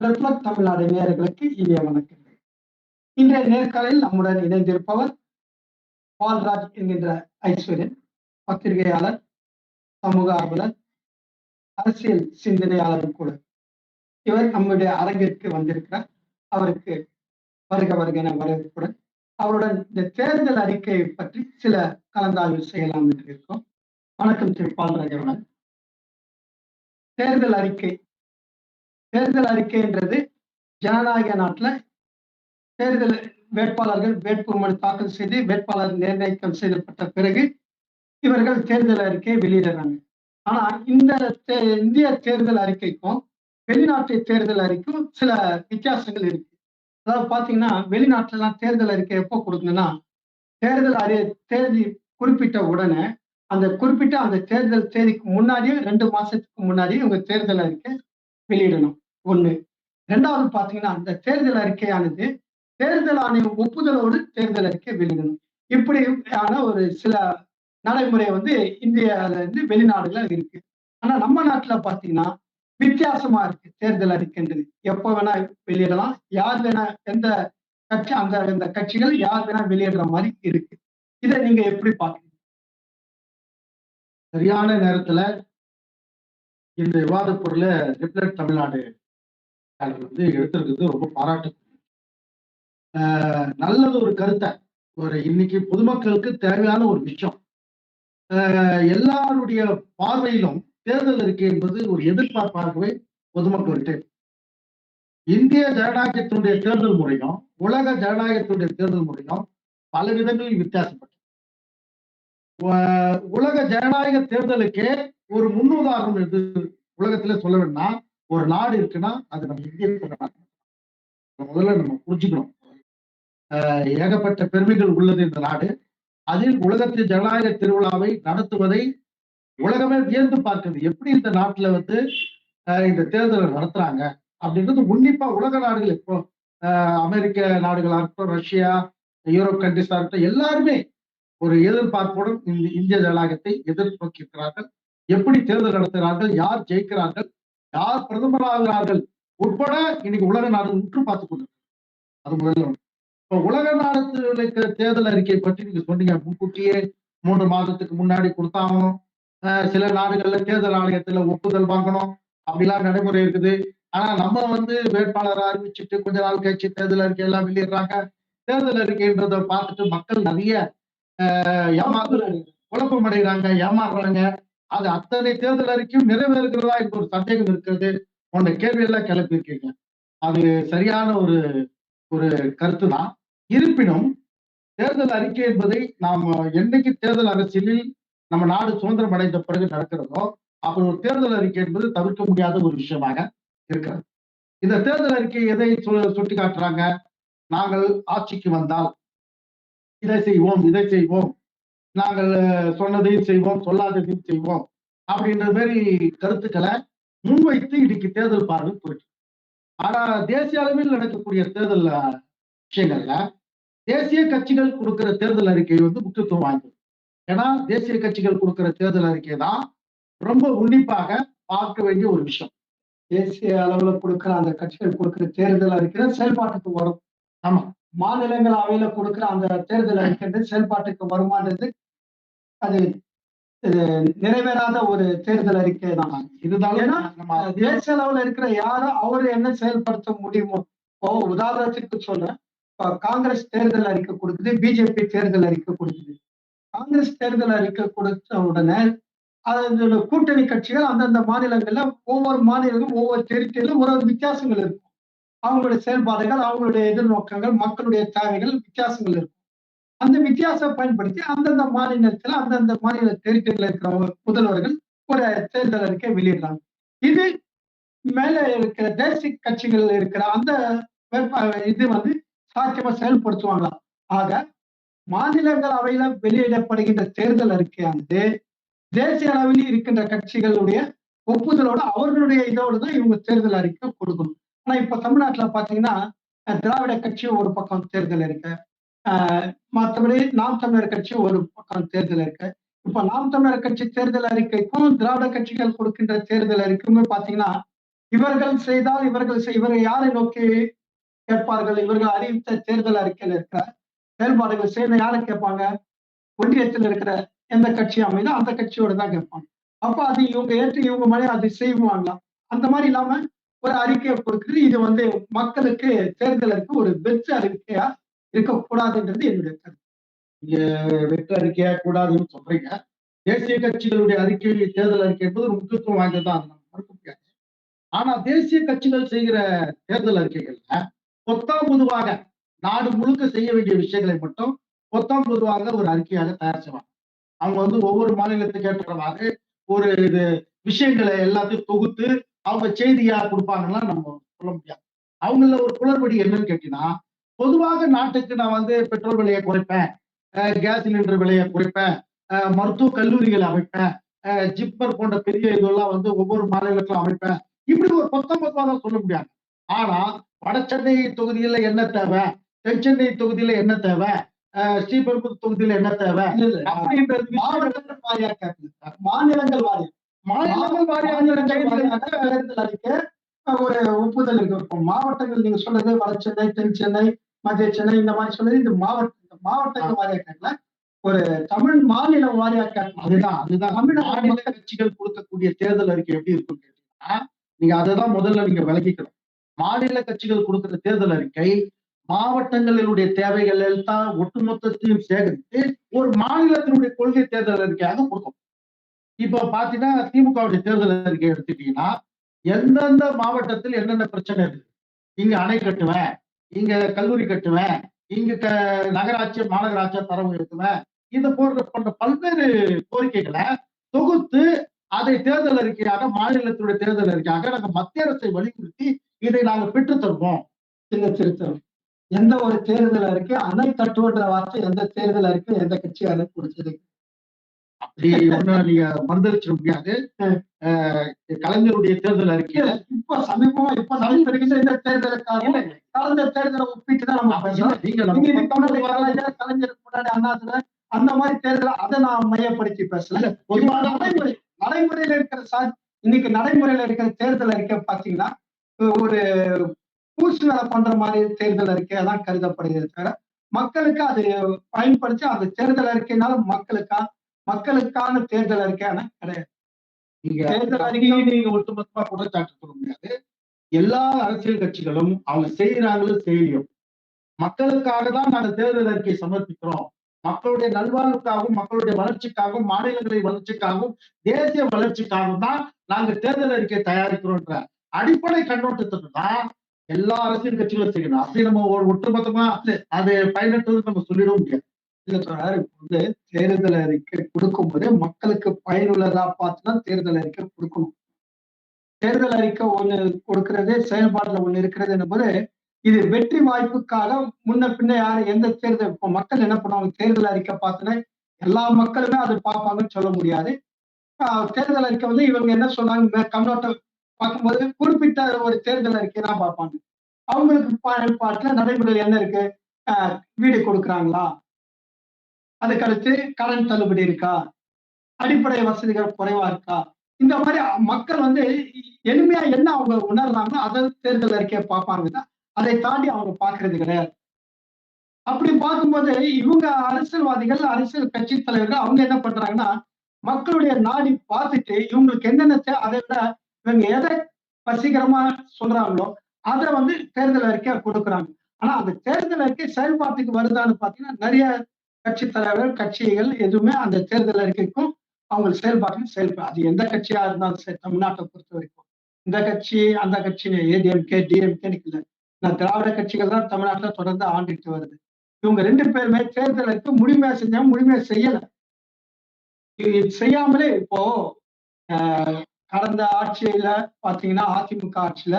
Reflect Tamil Nadu நேயர்களுக்கு இனிய வணக்கங்கள். இன்றைய நேர்காணலில் நம்முடன் இணைந்திருப்பவர் பால்ராஜ் என்கின்ற ஐஸ்வர்யன் பத்திரிகையாளர் சமூக ஆர்வலர் அரசியல் சிந்தனையாளரும் கூட. இவர் நம்முடைய அரங்கிற்கு வந்திருக்கிறார். அவருக்கு வருக வருக என வரவேற்புடன் அவருடன் இந்த தேர்தல் அறிக்கையை பற்றி சில கலந்தாய்வு செய்யலாம் என்று இருக்கோம். வணக்கம் திரு பால்ராஜ் அவர்கள். தேர்தல் அறிக்கை தேர்தல் அறிக்கைன்றது ஜனநாயக நாட்டில் தேர்தல் வேட்பாளர்கள் வேட்புமனு தாக்கல் செய்து வேட்பாளர் நிர்ணயிக்கம் செய்யப்பட்ட பிறகு இவர்கள் தேர்தல் அறிக்கையை வெளியிடுறாங்க. ஆனா இந்த தே- இந்திய தேர்தல் அறிக்கைக்கும் வெளிநாட்டு தேர்தல் அறிக்கைக்கும் சில வித்தியாசங்கள் இருக்கு. அதாவது பாத்தீங்கன்னா வெளிநாட்டுலாம் தேர்தல் அறிக்கை எப்போ கொடுக்கணும்னா தேர்தல் அறி தேதி குறிப்பிட்ட உடனே அந்த குறிப்பிட்ட அந்த தேர்தல் தேதிக்கு முன்னாடியே ரெண்டு மாசத்துக்கு முன்னாடியே இவங்க தேர்தல் அறிக்கை வெளியிடணும். ஒண்ணு. ரெண்டாவது பாத்தீங்கன்னா அந்த தேர்தல் அறிக்கையானது தேர்தல் ஆணையம் ஒப்புதலோடு தேர்தல் அறிக்கை வெளியிடணும். இப்படியான ஒரு சில நடைமுறை வந்து இந்தியால இருந்து வெளிநாடுல இருக்கு. ஆனா நம்ம நாட்டுல பாத்தீங்கன்னா வித்தியாசமா இருக்கு தேர்தல் அறிக்கைன்றது. எப்ப வேணா வெளியிடலாம். யார் வேணா எந்த கட்சி அந்த இந்த கட்சிகள் யார் வேணா வெளியிடுற மாதிரி இருக்கு. இதை நீங்க எப்படி பாக்குறீங்க சரியான நேரத்துல இந்த விவாத பொருளை ரிப்ளட் தமிழ்நாடு வந்து எடுத்திருக்கிறது ரொம்ப பாராட்டு ஆஹ் நல்லது ஒரு கருத்தை. ஒரு இன்னைக்கு பொதுமக்களுக்கு தேவையான ஒரு விஷயம். ஆஹ் எல்லாருடைய பார்வையிலும் தேர்தல் இருக்கு என்பது ஒரு எதிர்பார்ப்பாகவே பொதுமக்கள்கிட்ட இந்திய ஜனநாயகத்தினுடைய தேர்தல் முறையும் உலக ஜனநாயகத்தினுடைய தேர்தல் முறையும் பல விதங்களில் வித்தியாசப்பட்டது. உலக ஜனநாயக தேர்தலுக்கே ஒரு முன்னுதாரணம் எது? உலகத்துல சொல்ல வேணும்னா ஒரு நாடு இருக்குன்னா அது நம்ம இந்திய முதல்ல நம்ம புரிஞ்சுக்கணும். ஆஹ் ஏகப்பட்ட பெருமைகள் உள்ளது இந்த நாடு. அதில் உலகத்து ஜனநாயக திருவிழாவை நடத்துவதை உலகமே வியந்து பார்க்குது. எப்படி இந்த நாட்டுல வந்து ஆஹ் இந்த தேர்தலை நடத்துறாங்க? அப்படின்றது உன்னிப்பா உலக நாடுகள் இப்போ ஆஹ் அமெரிக்க நாடுகளா இருக்கட்டும் ரஷ்யா யூரோப் கண்ட்ரிஸா இருக்கட்டும் எல்லாருமே ஒரு எதிர்பார்ப்புடன் இந்த இந்திய ஜனநாயகத்தை எதிர்நோக்கியிருக்கிறார்கள். எப்படி தேர்தல் நடத்துகிறார்கள் யார் ஜெயிக்கிறார்கள் யார் பிரதமராகிறார்கள் உட்பட இன்னைக்கு உலக நாடுகள் உற்று பார்த்துக் கொண்டு அது முதல்ல இப்போ உலக நாடுகளுக்கு தேர்தல் அறிக்கை பற்றி நீங்க சொன்னீங்க முன்கூட்டியே மூன்று மாதத்துக்கு முன்னாடி கொடுத்தாகணும். சில நாடுகள்ல தேர்தல் ஆணையத்துல ஒப்புதல் வாங்கணும். அப்படிலாம் நடைமுறை இருக்குது. ஆனா நம்ம வந்து வேட்பாளரை அறிவிச்சுட்டு கொஞ்ச நாள் கழிச்சு தேர்தல் அறிக்கை எல்லாம் வெளியிடுறாங்க. தேர்தல் அறிக்கைன்றத பார்த்துட்டு மக்கள் நிறைய ஆஹ் ஏமாந்து குழப்பம் அடைகிறாங்க ஏமாறுறாங்க. அது அத்தனை தேர்தல் அறிக்கையும் நிறைவேறுகிறதா என்ற ஒரு சந்தேகம் இருக்கிறது. போன்ற கேள்வியெல்லாம் கிளப்பியிருக்கீங்க. அது சரியான ஒரு ஒரு கருத்து தான் இருப்பினும் தேர்தல் அறிக்கை என்பதை நாம் என்னைக்கு தேர்தல் அரசியலில் நம்ம நாடு சுதந்திரம் அடைந்த பிறகு நடக்கிறதோ அப்புறம் ஒரு தேர்தல் அறிக்கை என்பது தவிர்க்க முடியாத ஒரு விஷயமாக இருக்கிறது. இந்த தேர்தல் அறிக்கை எதை சு- சுட்டி காட்டுறாங்க நாங்கள் ஆட்சிக்கு வந்தால் இதை செய்வோம் இதை செய்வோம். நாங்கள் சொன்னதையும் செய்வோம் சொல்லாததையும் செய்வோம். அப்படின்ற மாதிரி கருத்துக்களை முன்வைத்து இன்னைக்கு தேர்தல் பார்வை போயிட்டு ஆனா தேசிய அளவில் நடக்கக்கூடிய தேர்தல் விஷயங்கள்ல தேசிய கட்சிகள் கொடுக்கிற தேர்தல் அறிக்கை வந்து முக்கியத்துவம் வாய்ந்தது. ஏன்னா தேசிய கட்சிகள் கொடுக்கிற தேர்தல் அறிக்கை தான் ரொம்ப உன்னிப்பாக பார்க்க வேண்டிய ஒரு விஷயம். தேசிய அளவுல கொடுக்கிற அந்த கட்சிகள் கொடுக்கிற தேர்தல் அறிக்கை செயல்பாட்டுக்கு வரும். ஆமா. மாநிலங்கள் அவையில கொடுக்கிற அந்த தேர்தல் அறிக்கை செயல்பாட்டுக்கு வருமானது அது இது நிறைவேறாத ஒரு தேர்தல் அறிக்கை தான். இருந்தாலும் ஏன்னா, தேசிய அளவுல இருக்கிற யாரும் அவரு என்ன செயல்படுத்த முடியுமோ இப்போ உதாரணத்துக்கு சொல்றேன். இப்போ காங்கிரஸ் தேர்தல் அறிக்கை கொடுக்குது பிஜேபி தேர்தல் அறிக்கை கொடுக்குது. காங்கிரஸ் தேர்தல் அறிக்கை கொடுத்த உடனே அதோட கூட்டணி கட்சிகள் அந்தந்த மாநிலங்கள்ல ஒவ்வொரு மாநிலங்களும் ஒவ்வொரு ஒரு ஒரு வித்தியாசங்கள் இருக்கும் அவங்களுடைய செயல்பாடுகள் அவங்களுடைய எதிர்நோக்கங்கள் மக்களுடைய தேவைகள் வித்தியாசங்கள் இருக்கும். அந்த வித்தியாசம் பயன்படுத்தி அந்தந்த மாநிலத்துல அந்தந்த மாநில தேர்தலில் இருக்கிற முதல்வர்கள் ஒரு தேர்தல் அறிக்கை வெளியிடுறாங்க. இது மேல இருக்கிற தேசிய கட்சிகள் இருக்கிற அந்த இது வந்து சாத்தியமா செயல்படுத்துவாங்களா? ஆக மாநிலங்களவையில வெளியிடப்படுகின்ற தேர்தல் அறிக்கையானது தேசிய அளவில் இருக்கின்ற கட்சிகளுடைய ஒப்புதலோட அவர்களுடைய இதோடு தான் இவங்க தேர்தல் அறிக்கை கொடுக்கணும். ஆனா இப்ப தமிழ்நாட்டுல பாத்தீங்கன்னா திராவிட கட்சி ஒரு பக்கம் தேர்தல் இருக்கு. ஆஹ் மற்றபடி நாம் தமிழர் கட்சி ஒரு பக்கம் தேர்தல் இருக்கு. இப்ப நாம் தமிழர் கட்சி தேர்தல் அறிக்கைக்கும் திராவிட கட்சிகள் கொடுக்கின்ற தேர்தல் அறிக்கையுமே பாத்தீங்கன்னா இவர்கள் செய்தால் இவர்கள் செய்- இவர்கள் யாரை நோக்கி கேட்பார்கள்? இவர்கள் அறிவித்த தேர்தல் அறிக்கையில் இருக்கிற செயல்பாடுகள் செய்த யாரை கேட்பாங்க? ஒன்றியத்தில் இருக்கிற எந்த கட்சி அமைதோ அந்த கட்சியோட தான் கேட்பாங்க. அப்ப அது இவங்க ஏற்று இவங்க மழை அது செய்வாங்களா அந்த மாதிரி இல்லாம ஒரு அறிக்கையை கொடுக்குறது இது வந்து மக்களுக்கு தேர்தலுக்கு ஒரு வெற்று அறிக்கையா இருக்கக்கூடாதுன்றது என்னுடைய கருத்து. வெற்று அறிக்கையா கூடாதுன்னு சொல்றீங்க. தேசிய கட்சிகளுடைய அறிக்கை தேர்தல் அறிக்கை என்பது ஒரு முக்கியத்துவம் வாய்ந்ததுதான் அதை நம்ம மறுக்க முடியாது. ஆனா தேசிய கட்சிகள் செய்கிற தேர்தல் அறிக்கைகள்ல பொத்தாம் பொதுவாக நாடு முழுக்க செய்ய வேண்டிய விஷயங்களை மட்டும் பொத்தாம் பொதுவாக ஒரு அறிக்கையாக தயார் செய்வாங்க. அவங்க வந்து ஒவ்வொரு மாநிலத்துக்கு ஏற்றவாறு ஒரு இது விஷயங்களை எல்லாத்தையும் தொகுத்து அவங்க செய்தியா கொடுப்பாங்கன்னா நம்ம சொல்ல முடியாது. அவங்கள ஒரு குளறுபடி என்னன்னு கேட்டீங்கன்னா பொதுவாக நாட்டுக்கு நான் வந்து பெட்ரோல் விலையை குறைப்பேன் கேஸ் சிலிண்டர் விலையை குறைப்பேன் மருத்துவ கல்லூரிகள் அமைப்பேன் அஹ் ஜிப்மர் போன்ற பெரிய இதெல்லாம் வந்து ஒவ்வொரு மாநிலத்திலும் அமைப்பேன். இப்படி ஒரு பத்தொன்பது தான் சொல்ல முடியாது. ஆனா வட சென்னை தொகுதியில என்ன தேவை? தென் சென்னை தொகுதியில என்ன தேவை? ஸ்ரீபெரும்புதூர் தொகுதியில என்ன தேவை? மாநிலங்கள் வாரியா மாநிலங்கள் வாரியான வாரியாக அஹ், ஒரு ஒப்புதல் இருக்கு இப்போ மாவட்டங்கள் நீங்க சொன்னது வட சென்னை தென் சென்னை மத்திய சென்னை இந்த மாதிரி சொன்னது இது மாவட்ட இந்த மாவட்டங்கள் வாரியா கேட்கல ஒரு தமிழ் மாநிலம் வாரியா கேட்கலாம் அதுதான் அதுதான். தமிழக மாநில கட்சிகள் கொடுக்கக்கூடிய தேர்தல் அறிக்கை எப்படி இருக்கும் கேட்டீங்கன்னா நீங்க அததான் முதல்ல நீங்க விளக்கிக்கணும். மாநில கட்சிகள் கொடுக்கிற தேர்தல் அறிக்கை மாவட்டங்களினுடைய தேவைகள் எல்லாம் ஒட்டுமொத்தத்தையும் சேகரித்து ஒரு மாநிலத்தினுடைய கொள்கை தேர்தல் அறிக்கையாக கொடுக்கும் இப்ப பாத்தீங்கன்னா திமுகவுடைய தேர்தல் அறிக்கை எடுத்துட்டீங்கன்னா எந்தெந்த மாவட்டத்தில் என்னென்ன பிரச்சனை இருக்கு? இங்க அணை கட்டுவேன் இங்க கல்லூரி கட்டுவேன் இங்க க நகராட்சி மாநகராட்சி தரவு எடுத்துவேன் இது போன்ற போன்ற பல்வேறு கோரிக்கைகளை தொகுத்து அதை தேர்தல் அறிக்கையாக மாநிலத்துடைய தேர்தல் அறிக்கையாக நாங்க மத்திய அரசை வலியுறுத்தி இதை நாங்க பெற்றுத்தருவோம் சின்ன திருத்தம் எந்த ஒரு தேர்தல் அறிக்கை அணை கட்டுவன்ற வார்த்தை எந்த தேர்தல் அறிக்கை எந்த கட்சியாலும் கொடுத்தது? அப்படி ஒண்ணும் நீங்க மறுதளிச்சிட முடியாது ம். அஹ் கலைஞருடைய தேர்தல் அறிக்கையில. இப்ப சமீபமா இப்ப நடைபெறுகின்ற இந்த தேர்தலுக்காக கடந்த தேர்தலை ஒப்பிட்டு தான் நம்ம நீங்க கலைஞர் கலைஞருக்கு முன்னாடி அண்ணாதுரை அந்த மாதிரி தேர்தல் அதை நான் மையப்படுத்தி பேசல பொதுவான நடைமுறை நடைமுறையில இருக்கிற சா இன்னைக்கு நடைமுறையில இருக்கிற தேர்தல் அறிக்கை பாத்தீங்கன்னா ஒரு பூசு வேலை பண்ற மாதிரி தேர்தல் அறிக்கையா தான் கருதப்படுகிறது தவிர மக்களுக்கு அது பயன்படுத்தி அந்த தேர்தல் அறிக்கைனால மக்களுக்கா மக்களுக்கான தேர்தல் அறிக்கையான கிடையாது. நீங்க தேர்தல் அறிக்கையை நீங்க ஒட்டுமொத்தமா குற்றச்சாட்டு சொல்ல முடியாது எல்லா அரசியல் கட்சிகளும் அவங்க செய்யறாங்களோ செய்யலையோ மக்களுக்காக தான் நாங்க தேர்தல் அறிக்கை சமர்ப்பிக்கிறோம். மக்களுடைய நல்வாழ்வுக்காகவும் மக்களுடைய வளர்ச்சிக்காகவும் மாநிலங்களின் வளர்ச்சிக்காகவும் தேசிய வளர்ச்சிக்காகவும் தான் நாங்க தேர்தல் அறிக்கை தயாரிக்கிறோன்ற அடிப்படை கண்ணோட்டத்துக்கு தான் எல்லா அரசியல் கட்சிகளும் செய்யணும். அப்படி நம்ம ஒட்டுமொத்தமா அது பயனற்றது நம்ம சொல்லிட முடியாது. சொன்னார் வந்து தேர்தல் அறிக்கை கொடுக்கும்போது மக்களுக்கு பயனுள்ளதா பார்த்து தான் தேர்தல் அறிக்கை கொடுக்கணும். தேர்தல் அறிக்கை ஒண்ணு கொடுக்கறது செயல்பாடுல ஒண்ணு இருக்கிறது என்னும்போது இது வெற்றி வாய்ப்புக்காக முன்ன பின்ன யாரு எந்த தேர்தல் இப்போ மக்கள் என்ன பண்ணுவாங்க? தேர்தல் அறிக்கை பார்த்துன்னா எல்லா மக்களுமே அதை பார்ப்பாங்கன்னு சொல்ல முடியாது. ஆஹ் தேர்தல் அறிக்கை வந்து இவங்க என்ன சொன்னாங்க? கண்ணோட்டம் பார்க்கும்போது குறிப்பிட்ட ஒரு தேர்தல் அறிக்கை தான் பார்ப்பாங்க. அவங்களுக்கு பயன்பாட்டுல நடைமுறையில் என்ன இருக்கு? ஆஹ் வீடு கொடுக்குறாங்களா? அதுக்கடுத்து கடன் தள்ளுபடி இருக்கா? அடிப்படை வசதிகள் குறைவா இருக்கா? இந்த மாதிரி மக்கள் வந்து எளிமையா என்ன அவங்க உணர்றாங்களோ அதை தேர்தல் அறிக்கையை பார்ப்பாங்க அதை தாண்டி அவங்க பாக்குறது கிடையாது. அப்படி பார்க்கும்போது இவங்க அரசியல்வாதிகள் அரசியல் கட்சி தலைவர்கள் அவங்க என்ன பண்றாங்கன்னா மக்களுடைய நாடி பார்த்துட்டு இவங்களுக்கு என்னென்ன அதை விட இவங்க எதை வசீகரமா சொல்றாங்களோ அதை வந்து தேர்தல் அறிக்கையா கொடுக்குறாங்க. ஆனா அந்த தேர்தல் அறிக்கை செயல்பாட்டுக்கு வருதான்னு பாத்தீங்கன்னா நிறைய கட்சி தலைவர்கள் கட்சிகள் எதுவுமே அந்த தேர்தல் அறிக்கைக்கும் அவங்க செயல்பாட்டையும் செயல்படும் அது எந்த கட்சியா இருந்தாலும் சரி தமிழ்நாட்டை பொறுத்த வரைக்கும். இந்த கட்சி அந்த கட்சி ஏடிஎம்கே டிஎம்கேன்னு இல்லை நான் திராவிட கட்சிகள் தான் தமிழ்நாட்டில் தொடர்ந்து ஆண்டுட்டு வருது. இவங்க ரெண்டு பேருமே தேர்தலுக்கு முழுமையா செஞ்சாங்க முழுமையா செய்யல. இது செய்யாமலே இப்போ கடந்த ஆட்சியில பாத்தீங்கன்னா அதிமுக ஆட்சியில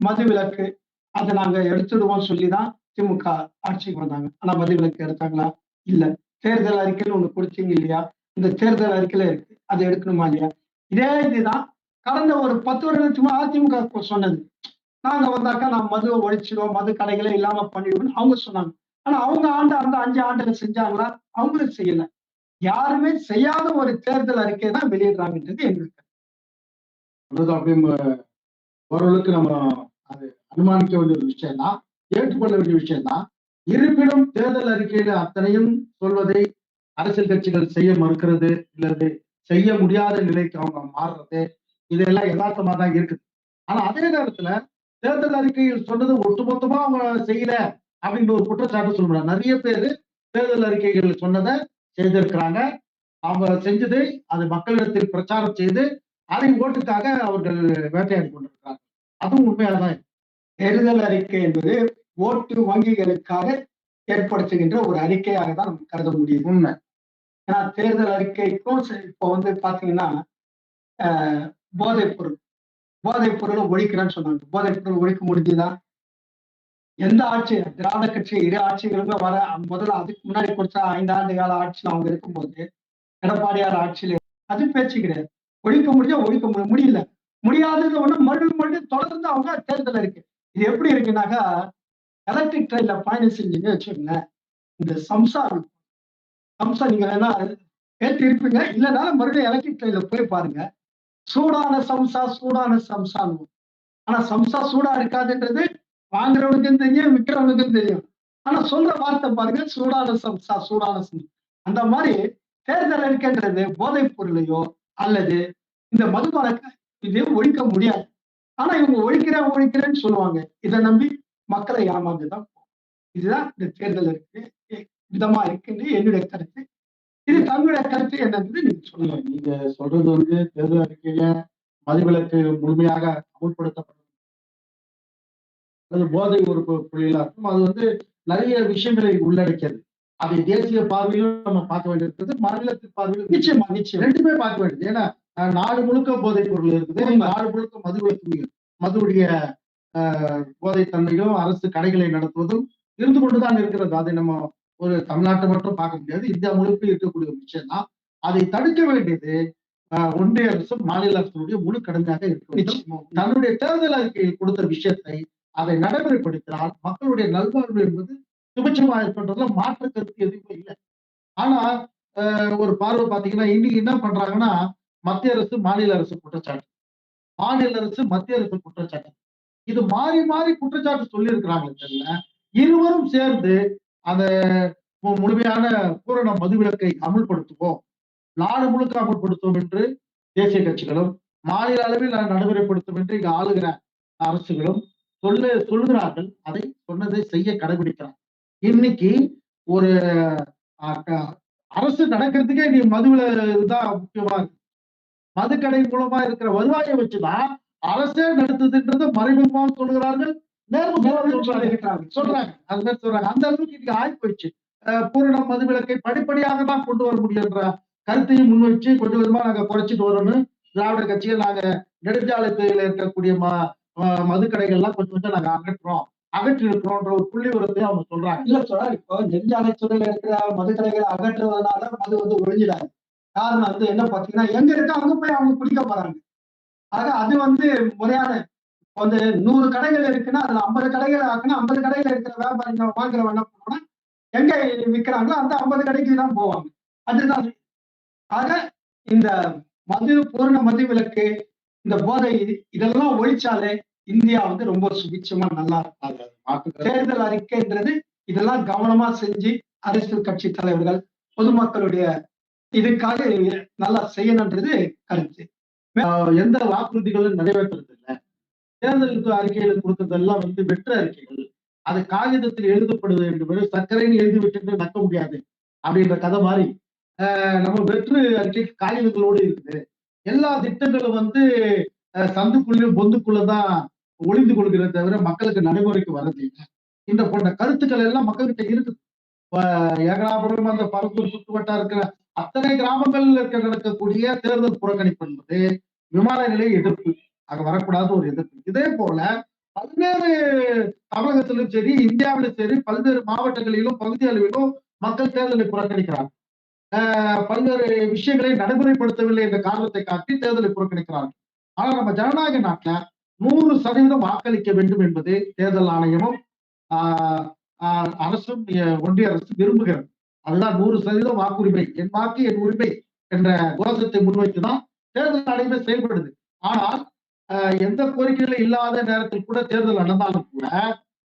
மது விலக்கு அதை நாங்க எடுத்துடுவோம் சொல்லிதான் திமுக ஆட்சிக்கு வந்தாங்க. ஆனா மது விலக்கு எடுத்தாங்களா? இல்ல. தேர்தல் அறிக்கைன்னு ஒண்ணு கொடுத்தீங்க இல்லையா? இந்த தேர்தல் அறிக்கையில இருக்கு. அதை எடுக்கணுமா இல்லையா? இதே இதுதான். கடந்த ஒரு பத்து வருடத்துக்கு அதிமுக சொன்னது. நாங்க வந்தாக்கா நான் மதுவை ஒழிச்சிடுவோம் மது கடைகளே இல்லாம பண்ணிடுவோம்னு அவங்க சொன்னாங்க. ஆனா அவங்க ஆண்டு அந்த அஞ்சு ஆண்டுல செஞ்சாங்களா? அவங்களும் செய்யல. யாருமே செய்யாத ஒரு தேர்தல் அறிக்கை தான் வெளியிடுறாங்கன்றது எங்களுக்கு சொல்றது அப்படியே ஓரளவுக்கு நம்ம அது அனுமானிக்க வேண்டிய ஒரு விஷயம் தான் ஏற்றுக்கொள்ள வேண்டிய விஷயம் தான் இருப்பினும் தேர்தல் அறிக்கையில அத்தனையும் சொல்வதை அரசியல் கட்சிகள் செய்ய மறுக்கிறது இல்லது செய்ய முடியாத நிலைக்கு அவங்க மாறுறது இதெல்லாம் யதார்த்தமா தான் இருக்குது. ஆனா அதே நேரத்துல தேர்தல் அறிக்கையில் சொன்னது ஒட்டுமொத்தமா அவங்க செய்யல அப்படின்ற ஒரு குற்றச்சாட்டு சொல்ல முடியாது. நிறைய பேர் தேர்தல் அறிக்கைகள் சொன்னதை செய்திருக்கிறாங்க. அவங்க செஞ்சதை அது மக்களிடத்தில் பிரச்சாரம் செய்து அதை ஓட்டுக்காக அவர்கள் வேட்டையாடி கொண்டிருக்கிறார்கள். அதுவும் உண்மையாதான் தான் தேர்தல் அறிக்கை என்பது ஓட்டு வங்கிகளுக்காக ஏற்படுத்துகின்ற ஒரு அறிக்கையாக தான் நம்ம கருத முடியும் உண்மை. ஏன்னா தேர்தல் அறிக்கைக்கும் இப்போ வந்து பாத்தீங்கன்னா ஆஹ், போதைப் பொருள். போதைப் பொருளை ஒழிக்கிறேன்னு சொன்னாங்க. போதைப் பொருள் ஒழிக்க முடிஞ்சுதா? எந்த ஆட்சி? திராவிட கட்சி இரு ஆட்சிகளுமே வர முதல்ல அதுக்கு முன்னாடி கொடுத்த ஐந்து ஆண்டு கால ஆட்சியில் அவங்க இருக்கும்போது எடப்பாடியார் ஆட்சியில அது பேச்சு கிடையாது. ஒழிக்க முடிஞ்சா ஒழிக்க முடிய முடியல. முடியாதது ஒண்ணு மறுபடியும் மறுபடியும் தொடர்ந்து அவங்க தேர்தல் இருக்கு இது எப்படி இருக்குன்னாக்கா எலக்ட்ரிக் ட்ரெயின்ல பயணம் செஞ்சீங்க வச்சுக்கோங்களேன். இந்த சம்சா சம்சா நீங்க வேணா ஏற்றி இருப்பீங்க இல்லைனாலும் மறுபடியும் எலக்ட்ரிக் ட்ரெயின்ல போய் பாருங்க. சூடான சம்சா சூடான சம்சான்னு ஆனா சம்சா சூடா இருக்காதுன்றது வாங்குறவனுக்கும் தெரியும் விற்கிறவனுக்கும் தெரியும். ஆனா சொல்ற வார்த்தை பாருங்க சூடான சம்சா சூடான சம்சா. அந்த மாதிரி தேர்தல் இருக்கின்றது போதைப் பொருளையோ அல்லது இந்த மதுபான இதையும் ஒழிக்க முடியாது. ஆனா இவங்க ஒழிக்கிறேன் ஒழிக்கிறேன்னு சொல்லுவாங்க. இதை நம்பி மக்களை ஏமாந்துதான் போகும். இதுதான் இந்த தேர்தல் இருக்கு. விதமா இருக்குன்னு என்னுடைய கருத்து. இது தங்களுடைய கருத்து என்னன்றது நீங்க சொல்லுங்க. நீங்க சொல்றது வந்து தேர்தல் அறிக்கையில மதுவிலக்கு முழுமையாக அமுல்படுத்தப்படும். அது போதை ஒரு புள்ளிகளா இருக்கும் அது வந்து நிறைய விஷயங்களை உள்ளடக்கியது. அதை தேசிய பார்வையிலும் நம்ம பார்க்க வேண்டியிருக்கிறது மாநிலத்தின் பார்வையிலும் நிச்சயமா நிச்சயம். ரெண்டுமே பார்க்க வேண்டியது. ஏன்னா நாடு முழுக்க போதைப் பொருள் இருக்குது. நாடு முழுக்க மதுவிலக்கு மதுவுடைய அஹ், போதைத் தன்மையும் அரசு கடைகளை நடத்துவதும் இருந்து கொண்டுதான் இருக்கிறது. அதை நம்ம ஒரு தமிழ்நாட்டை மட்டும் பார்க்க முடியாது. இந்தியா முழுக்க இருக்கக்கூடிய ஒரு விஷயம் தான். அதை தடுக்க வேண்டியது ஒன்றிய அரசும் மாநில அரசுடைய முழு கடமையாக இருக்க வேண்டும். நிச்சயமா. தன்னுடைய தேர்தல் அறிக்கையில் கொடுத்த விஷயத்தை அதை நடைமுறைப்படுத்தினால் மக்களுடைய நல்வாழ்வு என்பது சுபட்சமாக இருக்கின்றதுல மாற்று கருத்து எதுவுமே இல்லை. ஆனா ஒரு பார்வை பாத்தீங்கன்னா இன்னைக்கு என்ன பண்றாங்கன்னா மத்திய அரசு மாநில அரசு குற்றச்சாட்டு. மாநில அரசு மத்திய அரசு குற்றச்சாட்டு. இது மாறி மாறி குற்றச்சாட்டு சொல்லி இருக்கிறாங்களே தெரியல. இருவரும் சேர்ந்து அந்த மு- முழுமையான பூரண மதுவிலக்கை அமுல்படுத்துவோம். நாடு முழுக்க அமல்படுத்துவோம் என்று தேசிய கட்சிகளும் மாநில அளவில் நடைமுறைப்படுத்தும் என்று இங்கு ஆளுகிற அரசுகளும் சொல்ல சொல்லுகிறார்கள். அதை சொன்னதை செய்ய கடைபிடிக்கிறார் இன்னைக்கு ஒரு அஹ், அரசு நடக்கிறதுக்கே நீ மதுவில தான் முக்கியமா இருக்கு. மதுக்கடை மூலமா இருக்கிற வருவாயை வச்சுதான் அரசே நடத்துதுன்றத மறைமுகமாக சொல்லுகிறார்கள். நேர்முகமாக சொல்றாங்க. சொல்றாங்க. அது மாதிரி சொல்றாங்க. அந்த அளவுக்கு இன்னைக்கு ஆகி போயிடுச்சு. பூரண மதுவிலக்கை படிப்படியாக தான் கொண்டு வர முடியுன்ற கருத்தையும் முன்வச்சு கொண்டு கொஞ்சம் கொஞ்சமா நாங்க குறைச்சிட்டு வரோம்னு திராவிட கட்சிகள் நாங்க நெடுஞ்சாலைத்துறையில இருக்கக்கூடிய ம மதுக்கடைகள்லாம் கொஞ்சம் கொஞ்சம் நாங்க அகற்றுறோம். அகற்றி இருக்கிறோம்ன்ற ஒரு புள்ளி விவரத்தையும் அவங்க சொல்றாங்க. இல்ல சொல்றாரு இப்போ நெஞ்சாலைத்துறையில இருக்கிற மதுக்கடைகளை அகற்றுவதனால மது வந்து ஒழிஞ்சிடாது. காரணம் வந்து என்ன பாத்தீங்கன்னா எங்க இருக்கோ அங்க போய் அவங்க குடிக்க போறாங்க. ஆக அது வந்து முறையான வந்து நூறு கடைகள் இருக்குன்னா அதுல ஐம்பது கடைகள் ஆக்குனா ஐம்பது கடைகள் இருக்கிற வியாபாரிங்க வாங்குறவங்க என்ன பண்ணுவாங்கன்னா எங்க விற்கிறாங்களோ அந்த ஐம்பது கடைக்கு தான் போவாங்க. அதுதான். ஆக இந்த மது பூர்ண மது விலக்கு இந்த போதை இதெல்லாம் ஒழிச்சாலே இந்தியா வந்து ரொம்ப சுபிட்சமா நல்லா இருக்கும் தேர்தல் அறிக்கைன்றது இதெல்லாம் கவனமா செஞ்சு அரசியல் கட்சி தலைவர்கள் பொதுமக்களுடைய இதுக்காக நல்லா செய்யணுன்றது கருத்து. எந்த வாக்குறுதிகளும் நிறைவேற்றுறது இல்ல தேர்தலுக்கு அறிக்கைகள் கொடுத்ததெல்லாம் வந்து வெற்று அறிக்கைகள். அது காகிதத்தில் எழுதப்படுது என்று சர்க்கரைன்னு எழுதி விட்டு நக்க முடியாது அப்படின்ற கதை மாதிரி. ஆஹ் நம்ம வெற்று அறிக்கை காகிதங்களோடு இருக்குது. எல்லா திட்டங்களும் வந்து ஆஹ் சந்துக்குள்ளேயும் பொந்துக்குள்ளதான் ஒளிந்து கொள்கிறத தவிர மக்களுக்கு நடைமுறைக்கு வரது இல்லை இந்த போன்ற கருத்துக்கள் எல்லாம் மக்கள்கிட்ட இருக்குது. ஏகனாபுரம் அந்த பரத்தூர் சுற்றுவட்டா இருக்கிற அத்தனை கிராமங்கள்ல இருக்க நடக்கக்கூடிய தேர்தல் புறக்கணிப்பு என்பது விமான நிலைய எதிர்ப்பு. அங்க வரக்கூடாத ஒரு எதிர்ப்பு. இதே போல பல்வேறு தமிழகத்திலும் சரி இந்தியாவிலும் சரி பல்வேறு மாவட்டங்களிலும் பகுதி அளவிலும் மக்கள் தேர்தலை புறக்கணிக்கிறார்கள். பல்வேறு விஷயங்களை நடைமுறைப்படுத்தவில்லை என்ற காரணத்தை காட்டி தேர்தலை புறக்கணிக்கிறார்கள். ஆனா நம்ம ஜனநாயக நாட்டுல நூறு சதவீதம் வாக்களிக்க வேண்டும் என்பது தேர்தல் ஆணையமும் ஆஹ் அரசும் ஒன்றிய அரசு விரும்புகிறது. அதுதான் நூறு சதவீதம் வாக்குரிமை என் வாக்கு என் உரிமை என்ற கோஷத்தை முன்வைத்துதான் தேர்தல் ஆணையமே செயல்படுது. ஆனால் அஹ், எந்த கோரிக்கைகளும் இல்லாத நேரத்தில் கூட தேர்தல் நடந்தாலும் கூட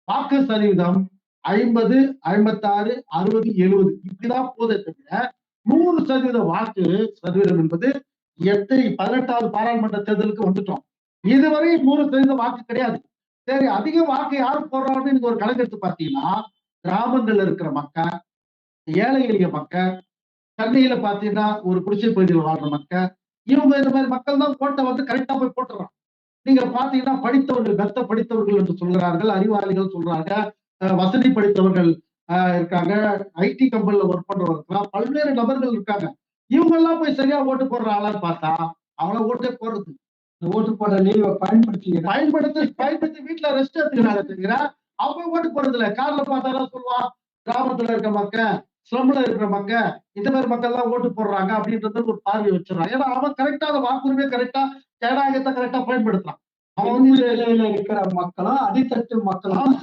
வாக்கு சதவீதம் ஐம்பது ஐம்பத்தாறு அறுபது எழுபது இப்படிதான் போதே தவிர நூறு சதவீத வாக்கு சதவீதம் என்பது எத்தனை பதினெட்டாவது பாராளுமன்ற தேர்தலுக்கு வந்துட்டோம். இதுவரை நூறு சதவீத வாக்கு கிடையாது. சரி அதிக வாக்கு யார் போடுறாங்கன்னு நீங்க ஒரு கணக்கெடுத்து பார்த்தீங்கன்னா கிராமங்கள்ல இருக்கிற மக்கள் ஏழை எளிய மக்கள் சென்னையில பாத்தீங்கன்னா ஒரு குடிசை பகுதியில் வாழ்ற மக்கள் இவங்க இந்த மாதிரி மக்கள் தான் ஓட்டை வந்து கரெக்டா போய் போட்டுறாங்க. நீங்க பாத்தீங்கன்னா படித்தவர்கள் மெத்த படித்தவர்கள் என்று சொல்கிறார்கள் அறிவாளிகள் சொல்றாங்க வசதி படித்தவர்கள் இருக்காங்க ஐடி கம்பெனில ஒர்க் பண்றவர்கள் பல்வேறு நபர்கள் இருக்காங்க. இவங்க எல்லாம் போய் சரியா ஓட்டு போடுற ஆளான்னு பார்த்தா அவங்கள ஓட்டே போடுறது ஓட்டு போடுற லீவை பயன்படுத்திக்கிறேன் பயன்படுத்தி பயன்படுத்தி வீட்டுல ரெஸ்ட் எடுத்துக்கிறாங்க தவிர அவங்க ஓட்டு போடுறது இல்ல கார்ல பார்த்தாலும் சொல்லுவான் கிராமத்துல இருக்க மக்கள் ஸ்லம்ல இருக்கிற மக்கள் இந்த மாதிரி மக்கள் தான் ஓட்டு போடுறாங்க அப்படின்றது ஒரு பார்வை வச்சிடறான் ஏன்னா அவன் கரெக்டா அந்த வாக்குரிமையை கரெக்டா ஜனநாயகத்தை கரெக்டா பயன்படுத்துறான். அவன் வந்து நிலையில இருக்கிற மக்களும் அடித்தட்டு மக்களும்.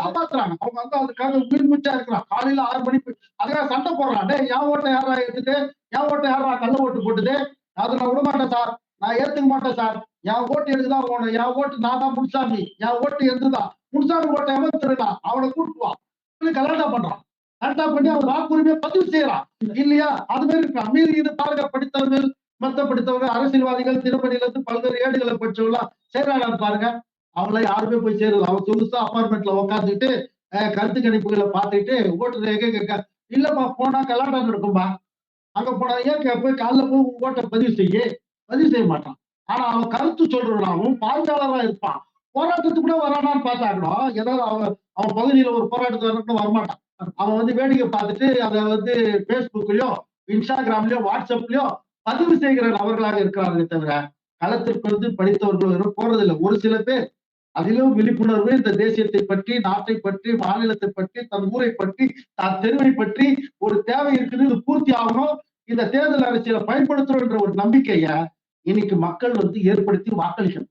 காப்பாத்துறாங்க. அவங்க வந்து அதுக்காக உயிர் மூச்சா இருக்கிறான். காலையில ஆறு மணிக்கு அதுக்காக சண்டை போடுறான். டேய் என் ஓட்டை யாரா எடுத்துட்டு என் ஓட்டை யாரா கள்ள ஓட்டு போட்டுது? அதை நான் விட மாட்டேன் சார். நான் ஏத்துக்க மாட்டேன் சார். என் ஓட்டு எடுத்துதான் தான் போகணும் என் ஓட்டு நான் தான் முன்சாமி. என் ஓட்டு எனதுதான் முன்சாமி ஓட்டை எவன் திருடான் அவனை கூட்டுவான் சொல்லி கலாட்டா பண்றான். கலாட்டா பண்ணி அவன் வாக்குரிமையை பதிவு செய்யறான். இல்லையா? அது மாதிரி இருக்கு மீறி இது பாருங்க படித்தவர்கள் மத்த படித்தவர்கள் அரசியல்வாதிகள் திருப்பணியில இருந்து பல்வேறு ஏடுகளை பெற்றவெல்லாம் செயலாளர் பாருங்க. அவங்கள யாருமே போய் சேருது அவன் சொகுசா அப்பார்ட்மெண்ட்ல உட்காந்துட்டு கருத்து கணிப்புகளை பார்த்துட்டு ஓட்டு எங்க கேட்க இல்லப்பா போனா கலாட்டா நடக்கும்பா. அங்க போனா ஏன் போய் காலைல போய் ஓட்டை பதிவு செய்ய? பதிவு செய்ய மாட்டான். ஆனா அவன் கருத்து சொல்றவனாவும் பார்வையாளரா இருப்பான். போராட்டத்துக்கு கூட வரானான்னு பார்த்தா ஏதாவது அவன் அவன் பகுதியில ஒரு போராட்டத்துக்கு வரமாட்டான். அவன் வந்து வேடிக்கை பார்த்துட்டு அதை வந்து பேஸ்புக்லயோ இன்ஸ்டாகிராம்லயோ வாட்ஸ்அப்லயோ பதிவு செய்கிற நபர்களாக இருக்கிறார்களே தவிர களத்திற்கு வந்து படித்தவர்கள் யாரும் போறதில்லை. ஒரு சில பேர் அதிலும் விழிப்புணர்வு இந்த தேசியத்தை பற்றி நாட்டை பற்றி மாநிலத்தை பற்றி தன் ஊரை பற்றி தன் தெருவை பற்றி ஒரு தேவை இருக்குது இது பூர்த்தி ஆகணும். இந்த தேர்தல் அரசியலை பயன்படுத்தணும் என்ற ஒரு நம்பிக்கைய இன்னைக்கு மக்கள் வந்து ஏற்படுத்தி வாக்களிக்கணும்.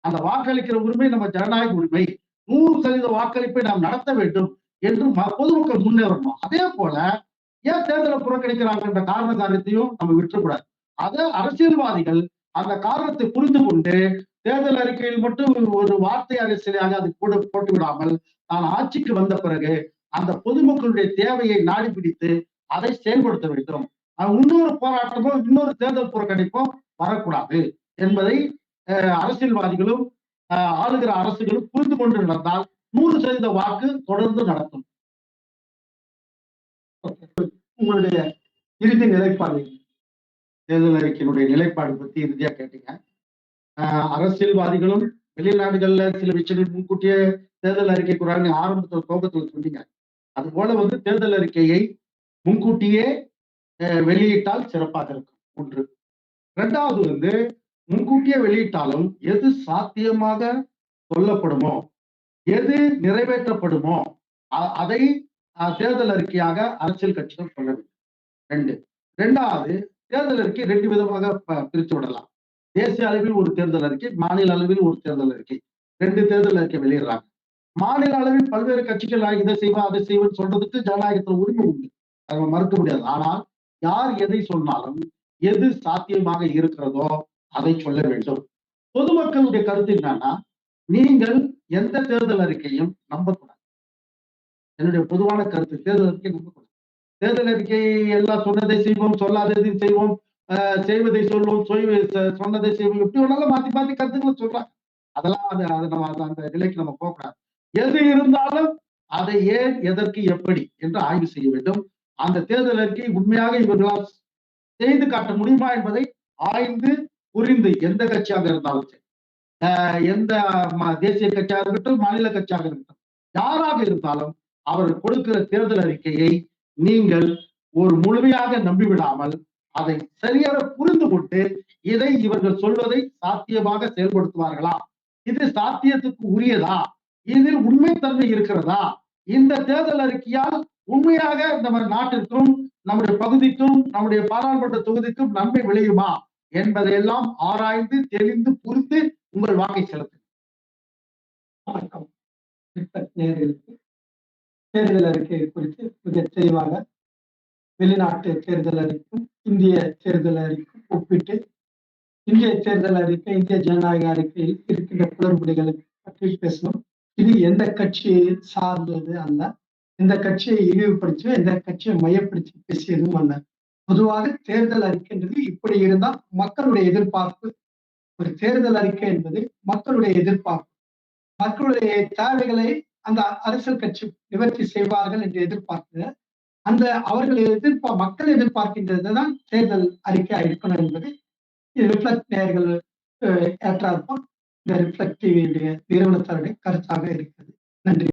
அந்த வாக்களிக்கிற உரிமை நம்ம ஜனநாயக உரிமை. நூறு சதவீத வாக்களிப்பை நாம் நடத்த வேண்டும் என்று ம- பொதுமக்கள் முன்னேறணும். அதே போல ஏன் தேர்தலை புறக்கணிக்கிறாங்கன்ற காரண காரியத்தையும் நம்ம விட்டுறக்கூடாது. அத அரசியல்வாதிகள் அந்த காரணத்தை புரிந்து கொண்டு தேர்தல் அறிக்கையில் மட்டும் ஒரு வார்த்தை அரசியலாக அது கூட போட்டு விடாமல் நான் ஆட்சிக்கு வந்த பிறகு அந்த பொதுமக்களுடைய தேவையை நாடி பிடித்து அதை செயல்படுத்த வேண்டும். இன்னொரு போராட்டமும் இன்னொரு தேர்தல் புறக்கணிப்பும் வரக்கூடாது என்பதை அஹ், அரசியல்வாதிகளும் ஆளுகிற அரசுகளும் புரிந்து கொண்டு நடந்தால் நூறு சதவீத வாக்கு தொடர்ந்து நடத்தும் உங்களுடைய இறுதி நிலைப்பாடு தேர்தல் அறிக்கையினுடைய நிலைப்பாடு பத்தி இறுதியா கேட்டீங்க. அரசியல்வாதிகளும் வெளிநாடுகள்ல சில விஷயங்கள் முன்கூட்டியே தேர்தல் அறிக்கை குரான் ஆரம்பத்தில் துவக்கத்துல சொன்னீங்க. அது போல வந்து தேர்தல் அறிக்கையை முன்கூட்டியே வெளியிட்டால் சிறப்பாக இருக்கும் ஒன்று. இரண்டாவது வந்து முன்கூட்டியே வெளியிட்டாலும் எது சாத்தியமாக சொல்லப்படுமோ எது நிறைவேற்றப்படுமோ அதை தேர்தல் அறிக்கையாக அரசியல் கட்சிகள் சொல்ல வேண்டும் ரெண்டு. ரெண்டாவது தேர்தல் அறிக்கை ரெண்டு விதமாக பிரித்து விடலாம். தேசிய அளவில் ஒரு தேர்தல் அறிக்கை மாநில அளவில் ஒரு தேர்தல் அறிக்கை. ரெண்டு தேர்தல் அறிக்கை வெளியிடுறாங்க. மாநில அளவில் பல்வேறு கட்சிகள் "நான் இதை அதை செய்வேன் சொல்றதுக்கு ஜனநாயகத்துல உரிமை உண்டு. அதை மறுக்க முடியாது. ஆனால் யார் எதை சொன்னாலும் எது சாத்தியமாக இருக்கிறதோ அதை சொல்ல வேண்டும். பொதுமக்களுடைய கருத்து என்னன்னா நீங்கள் எந்த தேர்தல் அறிக்கையும் நம்பக்கூடாது. என்னுடைய பொதுவான கருத்து தேர்தல் அறிக்கை நம்பக்கூடாது. தேர்தல் அறிக்கை எல்லாம் சொன்னதை செய்வோம் சொல்லாததை செய்வோம் செய்வதை சொல்வோம் சொன்னதை செய்வோம் எப்படி வேணாலும் மாத்தி மாத்தி கருத்துக்களை சொல்றாங்க. அதெல்லாம் அது அது நம்ம அந்த நிலைக்கு நம்ம போகக்கூடாது. எது இருந்தாலும் அதை ஏன் எதற்கு எப்படி என்று ஆய்வு செய்ய வேண்டும். அந்த தேர்தல் அறிக்கை உண்மையாக இவர்களால் செய்து காட்ட முடியுமா என்பதை ஆய்ந்து புரிந்து எந்த கட்சியாக இருந்தாலும் சரி. எந்த தேசிய கட்சியாக இருக்கட்டும் மாநில கட்சியாக இருக்கட்டும் யாராக இருந்தாலும் அவர் கொடுக்கிற தேர்தல் அறிக்கையை நீங்கள் ஒரு முழுமையாக நம்பிவிடாமல் அதை சரியாக புரிந்து கொண்டு இதை இவர்கள் சொல்வதை சாத்தியமாக செயல்படுத்துவார்களா? இது சாத்தியத்துக்கு உரியதா? இதில் உண்மைத்தன்மை இருக்கிறதா? இந்த தேர்தல் அறிக்கையால் உண்மையாக நம்ம நாட்டிற்கும் நம்முடைய பகுதிக்கும் நம்முடைய பாராளுமன்ற தொகுதிக்கும் நன்மை விளையுமா என்பதையெல்லாம் ஆராய்ந்து தெரிந்து புரிந்து உங்கள் வாக்கை செலுத்துங்கள். வணக்கம். நேர்களுக்கு தேர்தல் அறிக்கை குறித்து மிக தெளிவாக வெளிநாட்டு தேர்தல் அறிக்கும் இந்திய தேர்தல் அறிக்கும் ஒப்பிட்டு இந்திய தேர்தல் அறிக்கை இந்திய ஜனநாயக அறிக்கையில் இருக்கின்ற குளறுபடிகளை பற்றி பேசணும் இது எந்த கட்சியை சார்ந்தது அல்ல எந்த கட்சியை இழிவுபடுத்தி எந்த கட்சியை மையப்படுத்தி பேசியதும் அல்ல. பொதுவாக தேர்தல் அறிக்கைன்றது இப்படி இருந்தால் மக்களுடைய எதிர்பார்ப்பு ஒரு தேர்தல் அறிக்கை என்பது மக்களுடைய எதிர்பார்ப்பு. மக்களுடைய தேவைகளை அந்த அரசியல் கட்சி நிவர்த்தி செய்வார்கள் என்று எதிர்பார்த்து அந்த அவர்கள் எதிர்பார் மக்கள் எதிர்பார்க்கின்றது தான் தேர்தல் அறிக்கை இருக்கணும் என்பது ரிஃப்ளெக்ட் நேர்கள் ஏற்றாற்போம் இந்த ரிஃப்ளெக்ட் நிறுவனத்தாருடைய கருத்தாக இருக்கிறது. நன்றி.